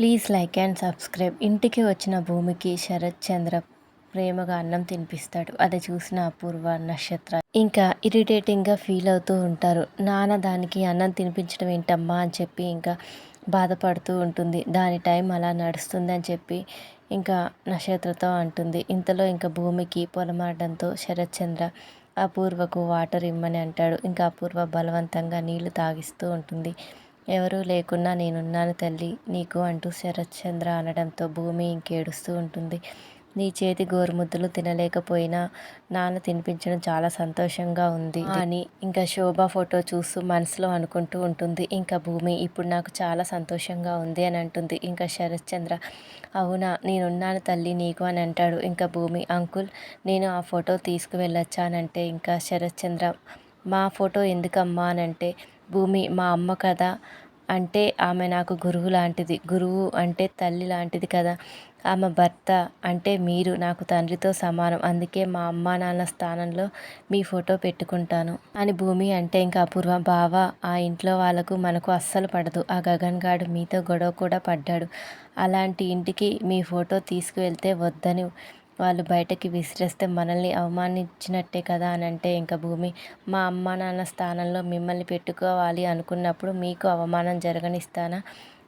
Please like and subscribe. ఇంటికి వచ్చిన భూమికి శరత్ చంద్ర ప్రేమగా అన్నం తినిపిస్తాడు. అది చూసిన అపూర్వ నక్షత్ర ఇంకా ఇరిటేటింగ్గా ఫీల్ అవుతూ ఉంటారు. నాన్న దానికి అన్నం తినిపించడం ఏంటమ్మా అని చెప్పి ఇంకా బాధపడుతూ ఉంటుంది. దాని టైం అలా నడుస్తుంది అని చెప్పి ఇంకా నక్షత్రతో అంటుంది. ఇంతలో ఇంకా భూమికి పొలమాడడంతో శరత్ చంద్ర అపూర్వకు వాటర్ ఇమ్మని అంటాడు. ఇంకా అపూర్వ బలవంతంగా నీళ్ళు తాగిస్తూ ఉంటుంది. ఎవరూ లేకున్నా నేనున్నాను తల్లి. నీకు అంటూ శరత్చంద్ర అనడంతో భూమి ఇంకేడుస్తూ ఉంటుంది. నీ చేతి గోరుముద్దలు తినలేకపోయినా నాన్న తినిపించడం చాలా సంతోషంగా ఉంది. అని ఇంకా శోభ ఫోటో చూస్తూ మనసులో అనుకుంటూ ఉంటుంది. ఇంకా భూమి ఇప్పుడు నాకు చాలా సంతోషంగా ఉంది అని అంటుంది. ఇంకా శరత్చంద్ర అవునా నేనున్నాను తల్లి నీకు అని అంటాడు. ఇంకా భూమి అంకుల్ నేను ఆ ఫోటో తీసుకువెళ్ళొచ్చా అని అంటే ఇంకా శరత్చంద్ర మా ఫోటో ఎందుకమ్మా అని అంటే భూమి మా అమ్మ కదా. అంటే ఆమె నాకు గురువు లాంటిది. గురువు అంటే తల్లి లాంటిది కదా. ఆమె భర్త అంటే మీరు నాకు తండ్రితో సమానం. అందుకే మా అమ్మ నాన్న స్థానంలో మీ ఫోటో పెట్టుకుంటాను. అని భూమి అంటే ఇంకా అపూర్వ. బావ ఆ ఇంట్లో వాళ్ళకు మనకు అస్సలు పడదు. ఆ గగన్ గాడు మీతో గొడవ కూడా పడ్డాడు. అలాంటి ఇంటికి మీ ఫోటో తీసుకువెళ్తే వద్దని వాళ్ళు బయటకి విసిరేస్తే మనల్ని అవమానించినట్టే కదా అని అంటే ఇంకా భూమి మా అమ్మ నాన్న స్థానంలో మిమ్మల్ని పెట్టుకోవాలి అనుకున్నప్పుడు మీకు అవమానం జరగనిస్తానా?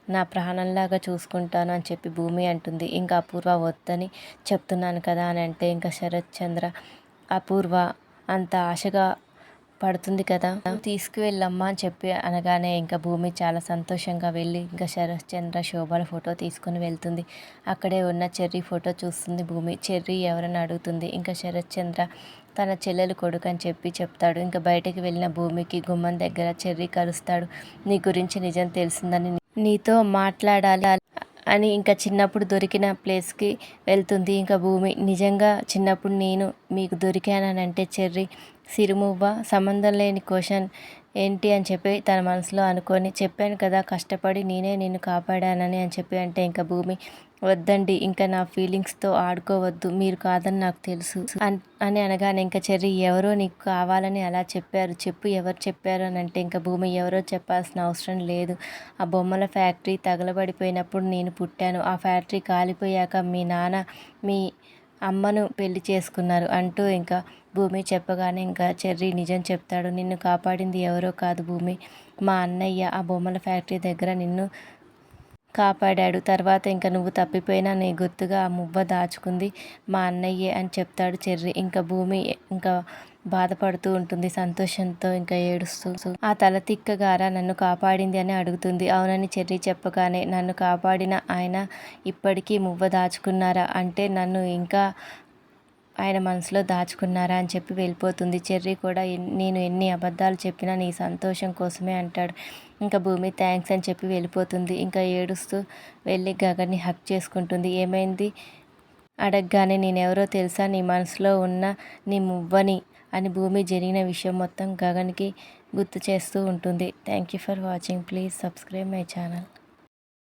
నా ప్రాణంలాగా చూసుకుంటాను అని చెప్పి భూమి అంటుంది. ఇంకా అపూర్వ వద్దని చెప్తున్నాను కదా అని అంటే ఇంకా శరత్ చంద్ర అపూర్వ అంత ఆశగా పడుతుంది కదా. తీసుకువెళ్ళమ్మా అని చెప్పి అనగానే ఇంకా భూమి చాలా సంతోషంగా వెళ్ళి ఇంకా శరశ్చంద్ర శోభల ఫోటో తీసుకుని వెళ్తుంది. అక్కడే ఉన్న చెర్రీ ఫోటో చూస్తుంది భూమి. చెర్రీ ఎవరని అడుగుతుంది. ఇంకా శరశ్చంద్ర తన చెల్లెలు కొడుకు అని చెప్పి చెప్తాడు. ఇంకా బయటకు వెళ్ళిన భూమికి గుమ్మం దగ్గర చెర్రీ కలుస్తాడు నీ గురించి నిజం తెలిసిందని నీతో మాట్లాడాలి అని ఇంకా చిన్నప్పుడు దొరికిన ప్లేస్కి వెళ్తుంది. ఇంకా భూమి నిజంగా చిన్నప్పుడు నేను మీకు దొరికానంటే చెర్రీ సిరుమువ్వ సంబంధం లేని క్వశ్చన్ ఏంటి అని చెప్పి తన మనసులో అనుకొని చెప్పాను కదా కష్టపడి నేనే నిన్ను కాపాడానని అని చెప్పి అంటే ఇంకా భూమి వద్దండి ఇంకా నా ఫీలింగ్స్తో ఆడుకోవద్దు మీరు కాదని నాకు తెలుసు అని అనగానే ఇంకా చెర్రి ఎవరో నీకు కావాలని అలా చెప్పారు చెప్పు ఎవరు చెప్పారు అని అంటే ఇంకా భూమి ఎవరో చెప్పాల్సిన అవసరం లేదు. ఆ బొమ్మల ఫ్యాక్టరీ తగలబడిపోయినప్పుడు నేను పుట్టాను ఆ ఫ్యాక్టరీ కాలిపోయాక మీ నాన్న మీ అమ్మను పెళ్ళి చేసుకున్నారు అంటూ ఇంకా భూమి చెప్పగానే ఇంకా చెర్రీ నిజం చెప్తాడు. నిన్ను కాపాడింది ఎవరో కాదు భూమి. మా అన్నయ్య ఆ బొమ్మల ఫ్యాక్టరీ దగ్గర నిన్ను కాపాడాడు. తర్వాత ఇంకా నువ్వు తప్పిపోయినా నీ గుర్తుగా ఆ మువ్వ దాచుకుంది మా అన్నయ్యే అని చెప్తాడు చెర్రి. ఇంకా భూమి ఇంకా బాధపడుతూ ఉంటుంది సంతోషంతో ఇంకా ఏడుస్తూ. ఆ తల తిక్కగారా నన్ను కాపాడింది అని అడుగుతుంది. అవునని చెర్రి చెప్పగానే నన్ను కాపాడిన ఆయన ఇప్పటికీ మువ్వ దాచుకున్నారా? అంటే నన్ను ఇంకా ఆయన మనసులో దాచుకున్నారా అని చెప్పి వెళ్ళిపోతుంది. చెర్రీ కూడా నేను ఎన్ని అబద్ధాలు చెప్పినా నీ సంతోషం కోసమే అంటాడు. ఇంకా భూమి థ్యాంక్స్ అని చెప్పి వెళ్ళిపోతుంది. ఇంకా ఏడుస్తూ వెళ్ళి గగన్ని హక్ చేసుకుంటుంది. ఏమైంది? అడగగానే నేనెవరో తెలుసా? నీ మనసులో ఉన్న నీ మువ్వని అని భూమి జరిగిన విషయం మొత్తం గగన్కి గుర్తు చేస్తూ ఉంటుంది. Thank you for watching. Please subscribe my channel.